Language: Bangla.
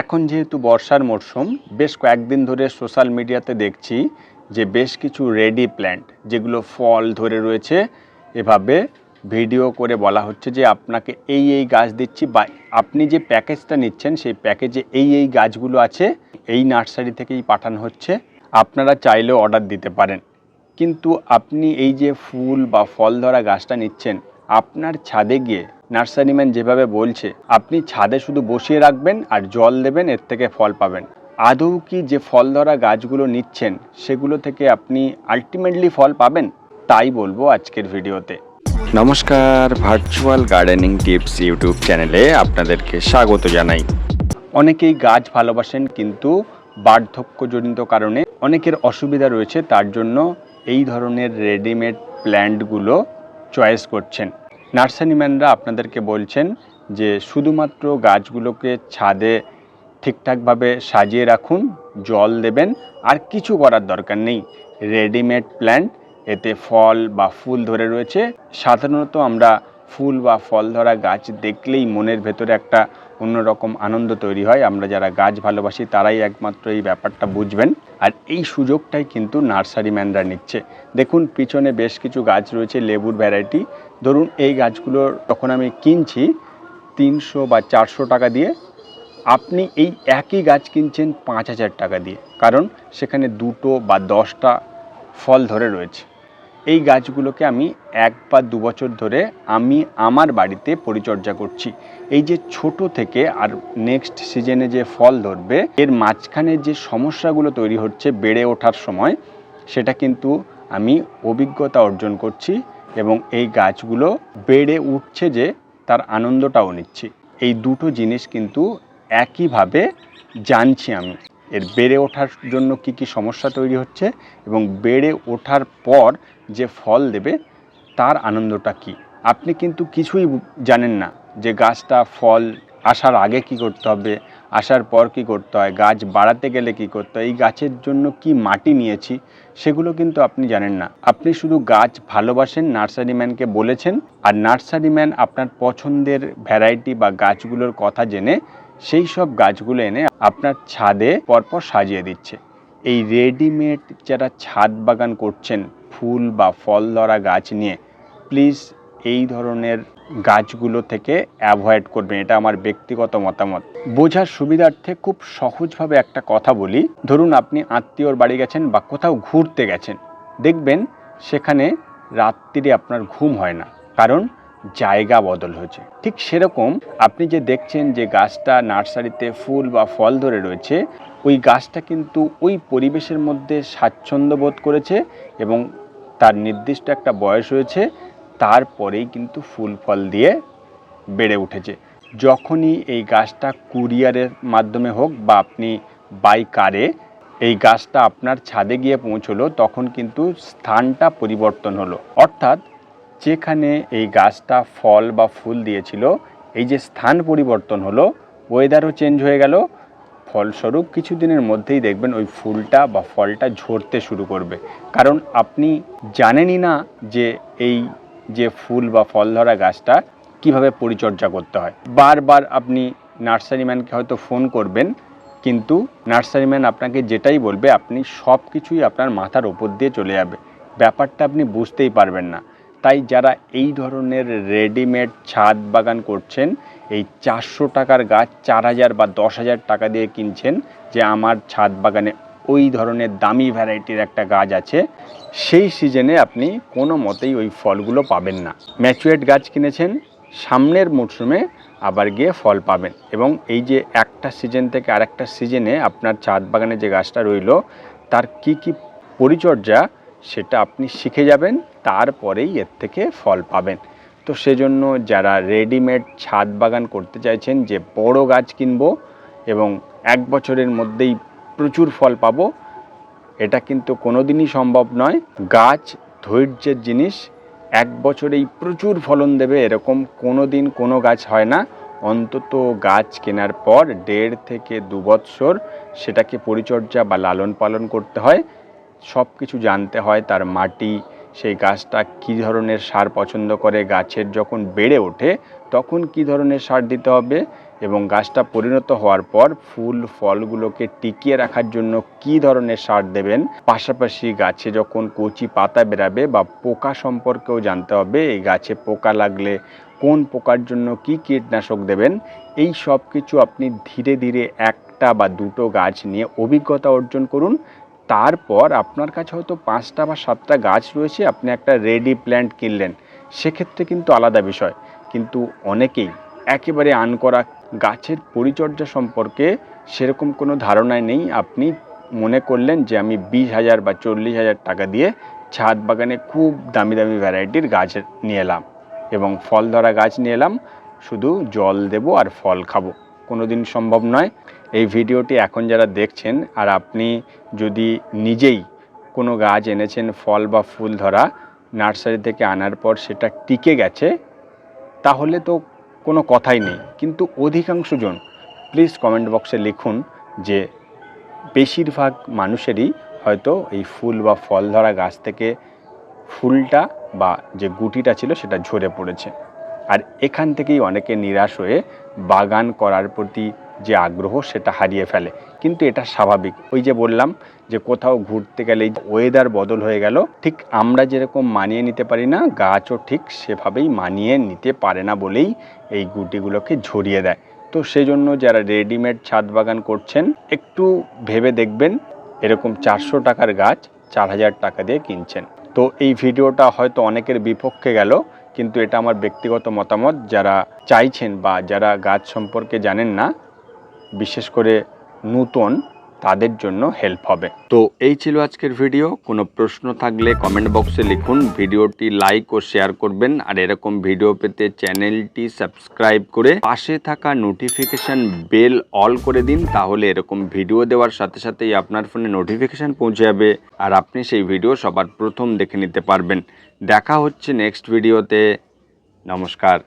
এখন যেহেতু বর্ষার মরশুম, বেশ কয়েকদিন ধরে সোশ্যাল মিডিয়াতে দেখছি যে বেশ কিছু রেডি প্ল্যান্ট, যেগুলো ফল ধরে রয়েছে, এভাবে ভিডিও করে বলা হচ্ছে যে আপনাকে এই এই গাছ দিচ্ছি বা আপনি যে প্যাকেজটা নিচ্ছেন, সেই প্যাকেজে এই এই গাছগুলো আছে, এই নার্সারি থেকেই পাঠানো হচ্ছে, আপনারা চাইলেও অর্ডার দিতে পারেন। কিন্তু আপনি এই যে ফুল বা ফল ধরা গাছটা নিচ্ছেন, আপনার ছাদে গিয়ে নার্সারিম্যান যেভাবে বলছে আপনি ছাদে শুধু বসিয়ে রাখবেন আর জল দেবেন এর থেকে ফল পাবেন। আদৌ কি যে ফল ধরা গাছগুলো নিচ্ছেন সেগুলো থেকে আপনি আলটিমেটলি ফল পাবেন? তাই বলব আজকের ভিডিওতে। নমস্কার ভার্চুয়াল গার্ডেনিং টিপস ইউটিউব চ্যানেলে আপনাদেরকে স্বাগত জানাই। অনেকেই গাছ ভালোবাসেন কিন্তু বার্ধক্যজনিত কারণে অনেকের অসুবিধা রয়েছে তার জন্য এই ধরনের রেডিমেড প্ল্যান্টগুলো চয়েস করছেন। নার্সারিম্যানরা আপনাদেরকে বলছেন যে শুধুমাত্র গাছগুলোকে ছাদে ঠিকঠাকভাবে সাজিয়ে রাখুন, জল দেবেন, আর কিছু করার দরকার নেই। রেডিমেড প্ল্যান্ট এতে ফল বা ফুল ধরে রয়েছে। সাধারণত আমরা ফুল বা ফল ধরা গাছ দেখলেই মনের ভেতরে একটা অন্যরকম আনন্দ তৈরি হয়। আমরা যারা গাছ ভালোবাসি, তারাই একমাত্র এই ব্যাপারটা বুঝবেন। আর এই সুযোগটাই কিন্তু নার্সারিম্যানরা নিচ্ছে। দেখুন, পিছনে বেশ কিছু গাছ রয়েছে, লেবুর ভ্যারাইটি ধরুন, এই গাছগুলো তখন আমি কিনছি, তিনশো বা চারশো টাকা দিয়ে, আপনি এই একই গাছ কিনছেন পাঁচ হাজার টাকা দিয়ে। কারণ সেখানে দুটো বা দশটা ফল ধরে রয়েছে। এই গাছগুলোকে আমি এক বা দু বছর ধরে আমি আমার বাড়িতে পরিচর্যা করছি। এই যে ছোট থেকে আর নেক্সট সিজনে যে ফল ধরবে, এর মাঝখানে যে সমস্যাগুলো তৈরি হচ্ছে বেড়ে ওঠার সময়, সেটা কিন্তু আমি অভিজ্ঞতা অর্জন করছি এবং এই গাছগুলো বেড়ে উঠছে যে তার আনন্দটাও নিচ্ছি। এই দুটো জিনিস কিন্তু একইভাবে জানছি আমি। এর বেড়ে ওঠার জন্য কি কি সমস্যা তৈরি হচ্ছে এবং বেড়ে ওঠার পর যে ফল দেবে, তার আনন্দটা কি? আপনি কিন্তু কিছুই জানেন না যে গাছটা ফল আসার আগে কি করতে হবে, আসার পর কি করতে হয়, গাছ বাড়াতে গেলে কি করতে হয়, এই গাছের জন্য কি মাটি নিয়েছি, সেগুলো কিন্তু আপনি জানেন না। আপনি শুধু গাছ ভালোবাসেন নার্সারিম্যানকে বলেছেন, আর নার্সারিম্যান আপনার পছন্দের ভ্যারাইটি বা গাছগুলোর কথা জেনে, সেই সব গাছগুলো এনে আপনার ছাদে পরপর সাজিয়ে দিচ্ছে। এই রেডিমেড যারা ছাদ বাগান করছেন ফুল বা ফল ধরা গাছ নিয়ে প্লিজ এই ধরনের গাছগুলো থেকে অ্যাভয়েড করবেন। এটা আমার ব্যক্তিগত মতামত। বোঝার সুবিধার্থে খুব সহজভাবে একটা কথা বলি। ধরুন আপনি আত্মীয়র বাড়ি গেছেন বা কোথাও ঘুরতে গেছেন। দেখবেন সেখানে রাত্রিরে আপনার ঘুম হয় না, কারণ জায়গা বদল হয়েছে। ঠিক সেরকম আপনি যে দেখছেন যে গাছটা নার্সারিতে ফুল বা ফল ধরে রয়েছে ওই গাছটা কিন্তু ওই পরিবেশের মধ্যে স্বাচ্ছন্দ্য বোধ করেছে এবং তার নির্দিষ্ট একটা বয়স হয়েছে, তারপরেই কিন্তু ফুল ফল দিয়ে বেড়ে উঠেছে। যখনই এই গাছটা কুরিয়ারের মাধ্যমে হোক বা আপনি বাই কারে এই গাছটা আপনার ছাদে গিয়ে পৌঁছলো, তখন কিন্তু স্থানটা পরিবর্তন হলো। অর্থাৎ যেখানে এই গাছটা ফল বা ফুল দিয়েছিল, এই যে স্থান পরিবর্তন হলো ওয়েদারও চেঞ্জ হয়ে গেল ফলস্বরূপ কিছুদিনের মধ্যেই দেখবেন ওই ফুলটা বা ফলটা ঝরতে শুরু করবে। কারণ আপনি জানেনই না যে এই যে ফুল বা ফল ধরা গাছটা কীভাবে পরিচর্যা করতে হয়। বারবার আপনি নার্সারিম্যানকে হয়তো ফোন করবেন, কিন্তু নার্সারিম্যান আপনাকে যেটাই বলবে, আপনি সব কিছুই আপনার মাথার ওপর দিয়ে চলে যাবে। ব্যাপারটা আপনি বুঝতেই পারবেন না। তাই যারা এই ধরনের রেডিমেড ছাদ বাগান করছেন, এই চারশো টাকার গাছ, চার হাজার বা দশ হাজার টাকা দিয়ে কিনছেন, যে আমার ছাদ বাগানে ওই ধরনের দামি ভ্যারাইটির একটা গাছ আছে, সেই সিজনে আপনি কোনো মতেই ওই ফলগুলো পাবেন না। ম্যাচুয়েট গাছ কিনেছেন, সামনের মরশুমে আবার গিয়ে ফল পাবেন এবং এই যে একটা সিজন থেকে আরেকটা সিজনে আপনার ছাদ বাগানে যে গাছটা রইল, তার কি কি পরিচর্যা সেটা আপনি শিখে যাবেন, তারপরেই এর থেকে ফল পাবেন। তো সেজন্য যারা রেডিমেড ছাদ বাগান করতে চাইছেন, যে বড় গাছ কিনবো এবং এক বছরের মধ্যেই প্রচুর ফল পাবো, এটা কিন্তু কোনো দিনই সম্ভব নয়। গাছ, ধৈর্যের জিনিস, এক বছরেই প্রচুর ফলন দেবে, এরকম কোনো দিন কোনো গাছ হয় না। অন্তত গাছ কেনার পর দেড় থেকে দু বৎসর সেটাকে পরিচর্যা বা লালন পালন করতে হয়। সব কিছু জানতে হয় তার মাটি, সেই গাছটা কী ধরনের সার পছন্দ করে, গাছের যখন বেড়ে ওঠে তখন কী ধরনের সার দিতে হবে এবং গাছটা পরিণত হওয়ার পর ফুল, ফলগুলোকে টিকিয়ে রাখার জন্য কি ধরনের সার দেবেন? পাশাপাশি গাছে যখন কচি পাতা বেরাবে বা পোকা সম্পর্কেও জানতে হবে, এই গাছে পোকা লাগলে কোন পোকার জন্য কি কীটনাশক দেবেন? এই সব কিছু আপনি ধীরে ধীরে একটা বা দুটো গাছ নিয়ে অভিজ্ঞতা অর্জন করুন। তারপর আপনার কাছে হয়তো পাঁচটা বা সাতটা গাছ রয়েছে, আপনি একটা রেডি প্ল্যান্ট কিনলেন। সেক্ষেত্রে কিন্তু আলাদা বিষয়। কিন্তু অনেকেই একেবারে আন করা গাছের পরিচর্যা সম্পর্কে সেরকম কোনো ধারণায় নেই। আপনি মনে করলেন যে আমি বিশ হাজার বা চল্লিশ হাজার টাকা দিয়ে ছাদ বাগানে খুব দামি দামি ভ্যারাইটির গাছ নিয়ে এলাম এবং ফল ধরা গাছ নিয়ে এলাম। শুধু জল দেব আর ফল খাব। কোনো দিন সম্ভব নয়। এই ভিডিওটি এখন যারা দেখছেন, আর আপনি যদি নিজেই কোনো গাছ এনেছেন, ফল বা ফুল ধরা নার্সারি থেকে আনার পর সেটা টিকে গেছে, তাহলে তো কোনো কথাই নেই। কিন্তু অধিকাংশ জন প্লিজ কমেন্ট বক্সে লিখুন যে বেশিরভাগ মানুষেরই হয়তো এই ফুল বা ফল ধরা গাছ থেকে ফুলটা বা যে গুটিটা ছিল সেটা ঝরে পড়েছে। আর এখান থেকেই অনেকে নিরাশ হয়ে বাগান করার প্রতি যে আগ্রহ, সেটা হারিয়ে ফেলে। কিন্তু এটা স্বাভাবিক। ওই যে বললাম যে কোথাও ঘুরতে গেলে ওয়েদার বদল হয়ে গেল, ঠিক আমরা যেরকম মানিয়ে নিতে পারি না, গাছও ঠিক সেভাবেই মানিয়ে নিতে পারে না বলেই এই গুটিগুলোকে ঝরিয়ে দেয়। তো সেই জন্য যারা রেডিমেড ছাদ বাগান করছেন, একটু ভেবে দেখবেন, এরকম চারশো টাকার গাছ চার হাজার টাকা দিয়ে কিনছেন। তো এই ভিডিওটা হয়তো অনেকের বিপক্ষে গেল, কিন্তু এটা আমার ব্যক্তিগত মতামত। যারা চাইছেন বা যারা গাছ সম্পর্কে জানেন না বিশেষ করে নূতন তাদের জন্য হেল্প হবে। তো এই ছিল আজকের ভিডিও কোনো প্রশ্ন থাকলে কমেন্ট বক্সে লিখুন। ভিডিওটি লাইক ও শেয়ার করবেন। আর এরকম ভিডিও পেতে চ্যানেলটি সাবস্ক্রাইব করে পাশে থাকা নোটিফিকেশান বেল অল করে দিন। তাহলে এরকম ভিডিও দেওয়ার সাথে সাথেই আপনার ফোনে নোটিফিকেশান পৌঁছে যাবে। আর আপনি সেই ভিডিও সবার প্রথম দেখে নিতে পারবেন। দেখা হচ্ছে নেক্সট ভিডিওতে নমস্কার।